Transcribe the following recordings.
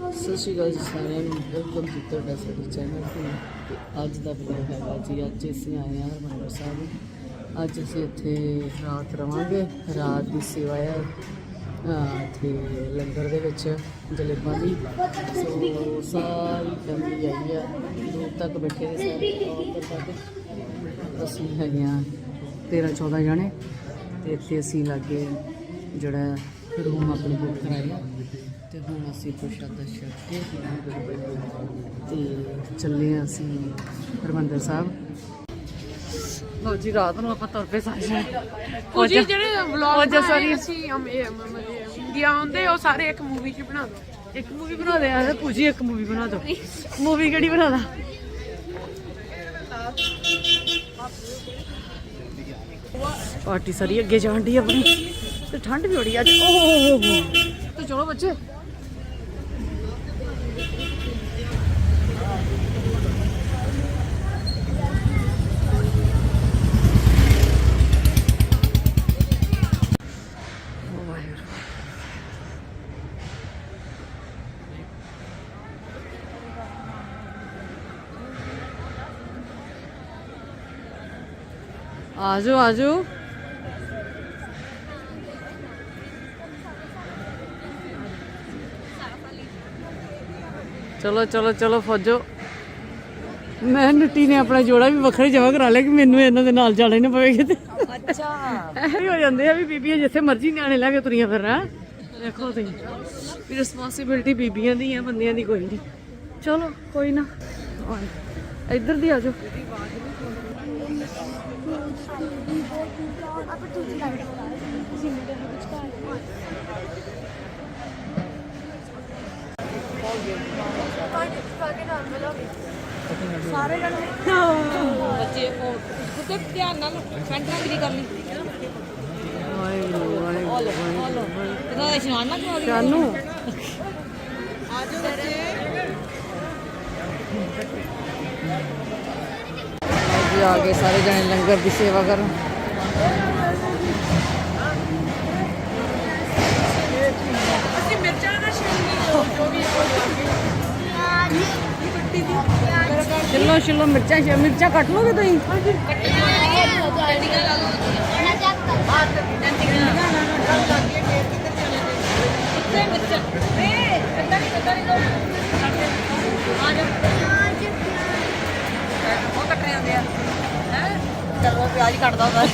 ਸਤਿ ਸ਼੍ਰੀ ਅਕਾਲ ਜੀ ਸਾਰਿਆਂ ਨੂੰ ਵੈਲਕਮ ਜੀ ਤੁਹਾਡਾ ਸਾਡੇ ਚੈਨਲ ਤੇ। ਤੇ ਅੱਜ ਦਾ ਵਲੌਗ ਹੈਗਾ ਜੀ, ਅੱਜ ਅਸੀਂ ਆਏ ਹਾਂ ਹਰਿਮੰਦਰ ਸਾਹਿਬ। ਅੱਜ ਅਸੀਂ ਇੱਥੇ ਰਾਤ ਰਵਾਂਗੇ, ਰਾਤ ਦੀ ਸੇਵਾ ਹੈ ਅਹ, ਇੱਥੇ ਲੰਗਰ ਦੇ ਵਿੱਚ, ਜਲੇਬਾਂ ਦੀ। ਸੋ, ਸਾਰੀ ਫੈਮਿਲੀ ਆਈ ਆ, ਦੂਰ ਤੱਕ ਬੈਠੇ ਸਾਰੇ ਉੱਧਰ ਤੱਕ ਅਸੀਂ ਹੈਗੇ ਹਾਂ 13 14 ਜਾਣੇ, ਤੇ ਇੱਥੇ ਅਸੀਂ ਲਾਗੇ ਜਿਹੜਾ ਰੂਮ ਆਪਣੀ ਬੁੱਕ ਕਰਾਇਆ ਤੇ ਹੁਣ ਅਸੀਂ ਪ੍ਰਸ਼ਾਦਾ ਛਕ ਕੇ ਤੇ ਚੱਲੇ ਹਾਂ ਅਸੀਂ ਹਰਮੰਦਰ ਸਾਹਿਬ। ਲੋ ਜੀ ਰਾਤ ਨੂੰ ਆਪਾਂ ਤੁਰ ਪਏ ਸਾਰੇ। ਉਹ ਜੀ ਜਿਹੜੇ ਵਲੌਗ ਸਾਰੇ ਅਸੀਂ ਅਮ, ਇਹ, ਮ- ਮ- ਗਿਆ ਹੁੰਦੇ ਉਹ ਸਾਰੇ ਇੱਕ ਮੂਵੀ 'ਚ ਬਣਾ ਦੋ। ਇੱਕ ਮੂਵੀ ਬਣਾ ਦੇ ਯਾਰ ਪੂਜੀ ਇੱਕ ਮੂਵੀ ਬਣਾ ਦੋ। ਮੂਵੀ ਕਿਹੜੀ ਬਣਾ ਦਾ? ਪਾਰਟੀ ਸਾਰੀ ਅੱਗੇ ਜਾਣ ਦੀ ਆਪਣੀ। ਤੇ ਠੰਡ ਵੀ ਬੜੀ ਅੱਜ। ਓਹ ਹੋ ਹੋ ਹੋ ਤੇ ਚਲੋ ਬੱਚੇ ਵਾਹਿਗੁਰੂ ਆਜੋ ਆਜੋ ਚਲੋ ਚਲੋ ਚਲੋ ਫੌਜੋ। ਮੈਂ ਨੁੱਟੀ ਨੇ ਆਪਣਾ ਜੋੜਾ ਵੀ ਵੱਖਰਾ ਜਮਾ ਕਰਾ ਲਿਆ ਕਿ ਮੈਨੂੰ ਇਹਨਾਂ ਦੇ ਨਾਲ ਜਾਣਾ ਹੀ ਨਾ ਪਵੇ ਕਿਤੇ। ਅੱਛਾ। ਇਹ ਹੋ ਜਾਂਦੇ ਆ ਵੀ ਬੀਬੀਆਂ ਜਿੱਥੇ ਮਰਜ਼ੀ ਨਿਆਣੇ ਲੈ ਕੇ ਤੁਰੀਆਂ ਫਿਰ ਆ ਦੇਖੋ ਤੁਸੀਂ। ਵੀ ਰਿਸਪੌਂਸਿਬਿਲਟੀ ਬੀਬੀਆਂ ਦੀ ਆ ਬੰਦਿਆਂ ਦੀ ਕੋਈ ਨਹੀਂ। ਚਲੋ ਕੋਈ ਨਾ। ਇੱਧਰ ਦੀ ਆਜੋ ਬੱਚੇ ਉਹ ਕਿਤੇ ਧਿਆਨ ਨਾਲ ਫੈਂਟਰਾ ਵੀ ਕਰ ਲਈ ਵਾਹਿਗੁਰੂ ਵਾਹਿਗੁਰੂ ਇਹਦਾ ਇਸ਼ਨਾਨ ਨਾ ਕਰਵਾ ਜਾਨੂ ਆਜੋ ਬੱਚੇ ਜੀ ਆ ਗਏ ਸਾਰੇ ਜਣੇ ਲੰਗਰ ਦੀ ਸੇਵਾ ਕਰਨ। ਅਸੀਂ ਮਿਰਚਾਂ ਨਾਲ ਛਿਲਣੀ ਜੋ ਵੀ ਛਿੱਲੋ ਛਿੱਲੋ ਮਿਰਚਾਂ ਮਿਰਚਾਂ ਕੱਟ ਲੋਗੇ ਤੁਸੀਂ? ਮਿਰਚਾਂ। ਕੱਟਾ ਨਹੀਂ ਕੱਟਾ ਨਹੀਂ ਕੱਟਣੇ ਆਉਂਦੇ ਆ। ਹੈ? ਚਲੋ ਪਿਆਜ਼ ਕੱਟਦਾ ਹੁੰਦਾ।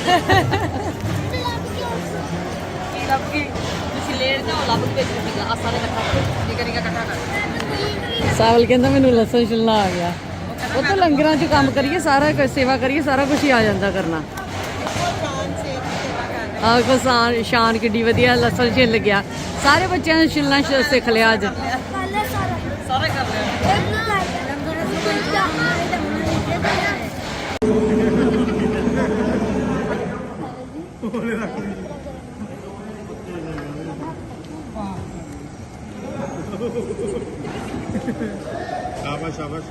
ਕੀ ਲੱਭ ਗਈ ਤੁਸੀਂ ਲੇਟ ਜਾਓ ਲੱਭ ਕੇ ਭੇਜ ਦਿੱਤੀ ਆ ਸਾਰੇ ਇਕੱਠਾ ਨਿਕਾ ਨਿਕਾ ਇਕੱਠਾ ਕਰ। ਸਾਵਲ ਕਹਿੰਦਾ ਮੈਨੂੰ ਲਸਣ ਛਿੱਲਣਾ ਆ ਗਿਆ। ਉਹ ਤਾਂ ਲੰਗਰਾਂ 'ਚ ਕੰਮ ਕਰੀਏ ਸਾਰਾ ਕੁਝ ਸੇਵਾ ਕਰੀਏ ਸਾਰਾ ਕੁਝ ਹੀ ਆ ਜਾਂਦਾ ਕਰਨਾ। ਆਹ ਕੋ ਸ਼ਾਨ ਸ਼ਾਨ ਕਿੱਡੀ ਵਧੀਆ ਲਸਣ ਛਿੱਲ ਗਿਆ। ਸਾਰੇ ਬੱਚਿਆਂ ਨੇ ਛਿੱਲਣਾ ਸਿੱਖ ਲਿਆ ਅੱਜ। ਸਾਰੇ ਕਰ ਲਿਆ। ਸ਼ਾਬਾਸ਼ ਸ਼ਾਬਾਸ਼।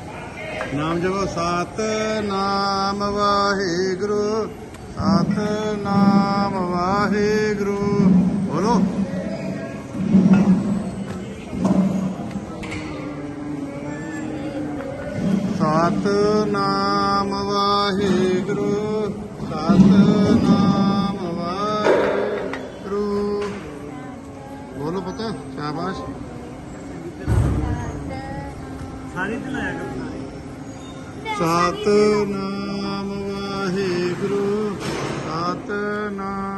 ਨਾਮ ਜਪੋ। ਸਤ ਨਾਮ ਵਾਹਿਗੁਰੂ ਸਤ ਨਾਮ ਵਾਹਿਗੁਰੂ ਸਤ ਨਾਮ ਵਾਹਿਗੁਰੂ ਸਤ ਨਾਮ ਵਾਹਿਗੁਰੂ। ਬੋਲੋ ਪਤਾ ਸ਼ਾਬਾਸ਼। ਸਤਨਾਮ ਵਾਹਿਗੁਰੂ ਸਤਨਾਮ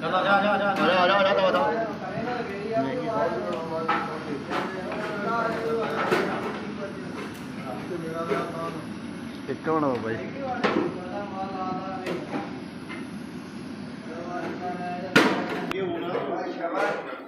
चलो जा जा जा अरे आ जा आ जा तो बताओ ਇੱਕ ਹੋਣਾ ਬਾਈ ਇਹ ਹੋਣਾ ਸ਼ਾਬਾਸ਼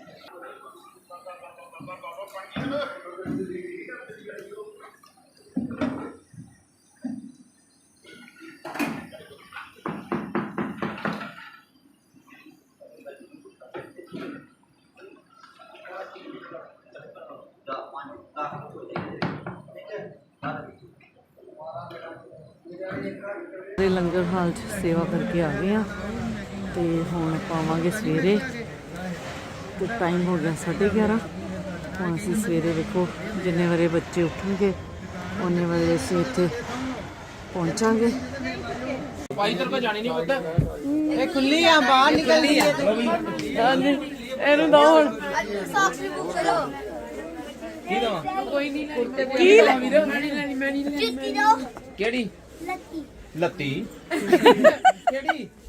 ਦੇ ਲੰਗਰ ਹਾਲ 'ਚ ਸੇਵਾ ਕਰਕੇ ਆ ਗਏ ਆ ਤੇ ਹੁਣ ਪਾਵਾਂਗੇ ਸਵੇਰੇ ਤੇ ਟਾਈਮ ਹੋ ਗਿਆ 11:30 ਹੁਣ ਅਸੀਂ ਸਵੇਰੇ ਵੇਖੋ ਜਿੰਨੇ ਵਰੇ ਬੱਚੇ ਉੱਠਣਗੇ ਉਹਨੇ ਵਰੇ ਅਸੀਂ ਇੱਥੇ ਪਹੁੰਚਾਂਗੇ। ਹਾਂਜੀ ਇਹਨੂੰ ਦੋ ਹੁਣ। ਸੌਕਸ ਵੀ ਬੁੱਕ ਕਰੋ ਕੀ ਲੈ ਜਿੱਤੀ ਦੋ। ਕਿਹੜੀ? ਲੱਕੀ। ਲੱਤੀ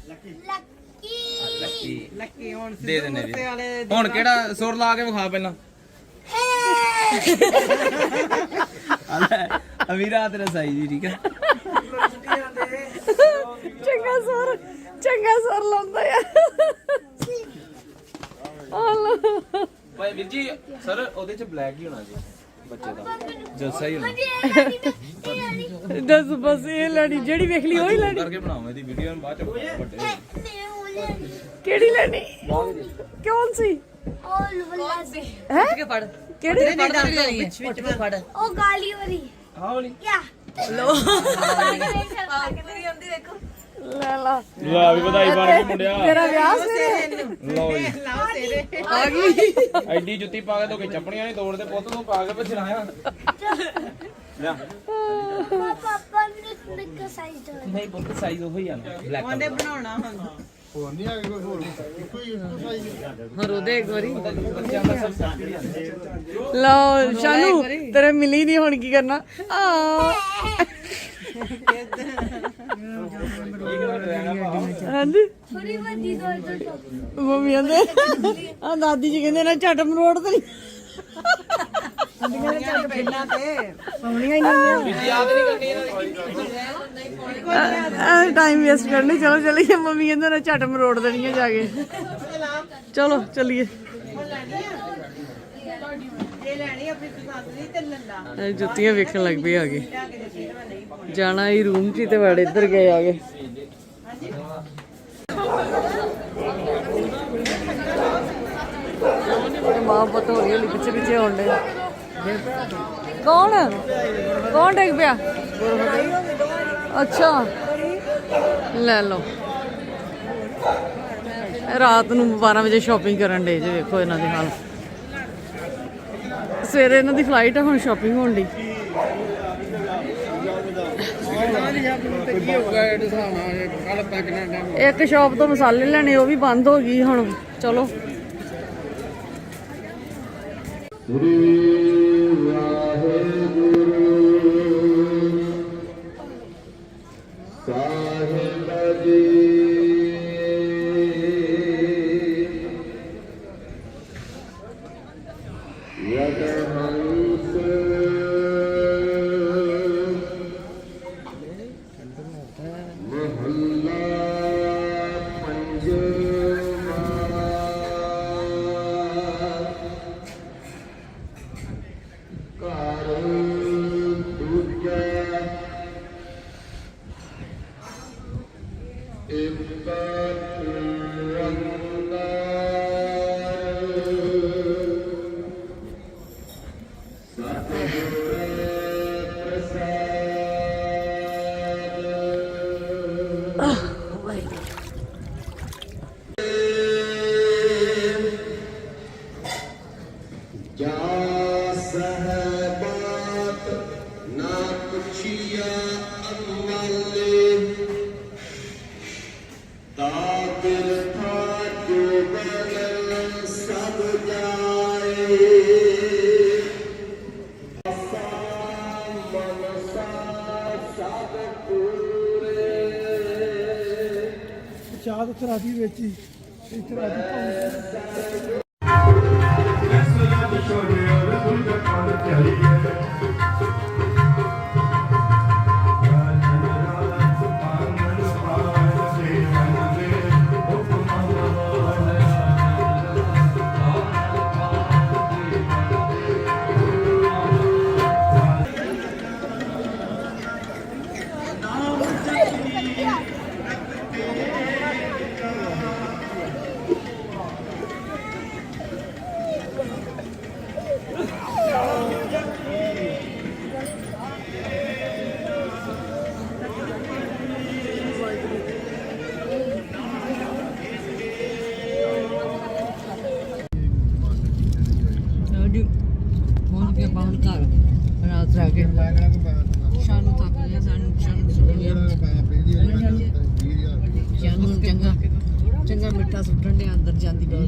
ਲੱਕੀ। ਲੱਕੀ। ਦੇ ਦਿੰਨੇ ਵੀ ਹੁਣ ਕਿਹੜਾ ਸੁਰ ਲਾ ਕੇ ਵਿਖਾ ਪਹਿਲਾਂ। ਆ ਲੈ, ਅਮੀਰਾ ਤੇਰਾ ਸਾਈ ਜੀ ਠੀਕ ਹੈ ਚੰਗਾ ਸਰ ਚੰਗਾ ਸਰ ਲਾਉਂਦਾ ਆ। ਆਲਾ ਭਾਈ ਵੀਰ ਜੀ ਸਰ ਉਹਦੇ ਚ ਬਲੈਕ ਹੀ ਹੋਣਾ ਜੀ ਬੱਚੇ ਦਾ। ਜਲਸਾ ਹੀ ਹੋਣਾ। ਦੱਸ ਬਸ ਇਹ ਲੈਣੀ ਜਿਹੜੀ ਵੇਖ ਲਈ ਉਹੀ ਲੈਣੀ। ਕਰਕੇ ਬਣਾਓ ਇਹਦੀ ਵੀਡੀਓ ਬਾਅਦ ਚ ਵੱਡੇ ਕਿਹੜੀ ਲੈਣੀ? ਕੌਣ ਸੀ? ਉਹ ਲਵਲਾ ਸੀ? ਹੈ? ਕੇ ਫੜ। ਕਿਹੜੀ ਫੜ ਵਿੱਚ ਤੇ ਫੜ। ਉਹ ਗਾਲੀ ਵਾਲੀ। ਹਾਂ ਵਾਲੀ। ਕਿਆ ਲੋ ਕਿਤੇ ਆਉਂਦੀ ਦੇਖੋ ਲੈ ਲਾ ਲਾ ਵੀ ਵਧਾਈ ਬਣ ਗਈ ਮੁੰਡਿਆ। ਤੇਰਾ ਵਿਆਹ ਸੀ ਲਓ ਜੀ। ਆ ਗਈ। ਐਡੀ ਜੁੱਤੀ ਪਾ ਕੇ ਤੋਕੇ ਚੱਪਣੀਆਂ ਨਹੀਂ ਤੋੜਦੇ ਪੁੱਤ ਨੂੰ ਪਾ ਕੇ ਭੱਜਣਾ ਆ ਲਿਆ ਪਾਪਾ ਮੈਨੂੰ ਨਿੱਕਾ ਸਾਈਜ਼ ਦੋ ਨਹੀਂ ਪੁੱਤ ਸਾਈਜ਼ ਉਹੀ ਆ ਬਲੈਕ ਉਹਨੇ ਬਣਾਉਣਾ ਹੋਰ ਨਹੀਂ ਆ ਕੋਈ ਹੋਰ ਕੋਈ ਹੋਰ ਉਹਦੇ ਇੱਕ ਲਓ ਸ਼ਾਨੂ, ਤੇਰੇ ਮਿਲੀ ਨਹੀਂ ਹੁਣ ਕੀ ਕਰਨਾ? ਆ। ਹਾਂਜੀ। ਥੋੜੀ ਵੱਡੀ ਦੋ ਦੋ ਮੰਮੀ ਕਹਿੰਦੇ ਆ ਦਾਦੀ ਜੀ ਕਹਿੰਦੇ ਨਾ ਝਟ ਮਰੋੜ ਤੇ ਯਾਦ ਨਹੀਂ ਕਰਨੀ ਇਹਨਾਂ ਦੀ। ਟਾਈਮ ਵੇਸਟ ਕਰਨੀ ਚਲੋ ਚਲੀਏ ਮੰਮੀ ਕਹਿੰਦੇ ਨਾ ਝਟ ਮਰੋੜ ਦੇਣੀ ਹੈ ਜਾ ਕੇ। ਚਲੋ ਚਲੀਏ। ਇਹ ਜੁੱਤੀਆਂ ਵੇਖਣ ਲੱਗ ਪਏ ਆ ਗਏ ਜਾਣਾ ਹੀ ਰੂਮ 'ਚ ਹੀ ਤੇ ਵੜ ਇੱਧਰ ਗਏ ਆ ਗਏ ਮਾਂ ਪੁੱਤ ਹੌਲੀ ਹੌਲੀ ਪਿੱਛੇ ਪਿੱਛੇ ਆਉਣ ਡੇ ਕੌਣ? ਕੌਣ ਡਿੱਗ ਪਿਆ? ਅੱਛਾ। ਲੈ ਲਓ। ਰਾਤ ਨੂੰ 12 ਵਜੇ ਸ਼ਾਪਿੰਗ ਕਰਨ ਡੇ ਜੇ, ਵੇਖੋ ਇਹਨਾਂ ਦੇ ਹਾਲ ਸਵੇਰੇ ਇਹਨਾਂ ਦੀ ਫਲਾਈਟ ਹੈ ਹੁਣ ਸ਼ਾਪਿੰਗ ਹੋਣ ਦੀ ਇੱਕ ਸ਼ਾਪ ਤੋਂ ਮਸਾਲੇ ਲੈਣੇ, ਉਹ ਵੀ ਬੰਦ ਹੋ ਗਈ ਹੁਣ। ਚਲੋ। ਤਾ ਬਿਰਥਾ Ugh. ਰਾਤ ਉੱਥੇ ਰਾਤੀ ਵਿੱਚ ਹੀ ਇੱਥੇ ਰਾਤੀ ਸਾਡੀ ਸ਼ਾਨੂੰ ਥੱਕ ਗਿਆ ਸਾਨੂੰ ਸ਼ਾਨੂੰ ਸੁੱਟ ਗਿਆ ਸ਼ਾਨੂੰ ਚੰਗਾ ਚੰਗਾ ਮਿੱਠਾ ਸੁੱਟਣ ਦੇ ਅੰਦਰ ਜਾਂਦੀ ਗੱਲ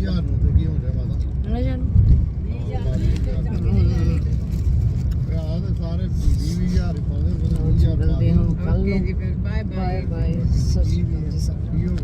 ਨਾ ਜਾਨੂੰ ਮਿਲਦੇ ਹਾਂ ਕੱਲ ਨੂੰ। ਬਾਏ ਬਾਏ ਸਤਿ ਸ਼੍ਰੀ ਅਕਾਲ ਜੀ ਸਾਰਿਆਂ ਨੂੰ।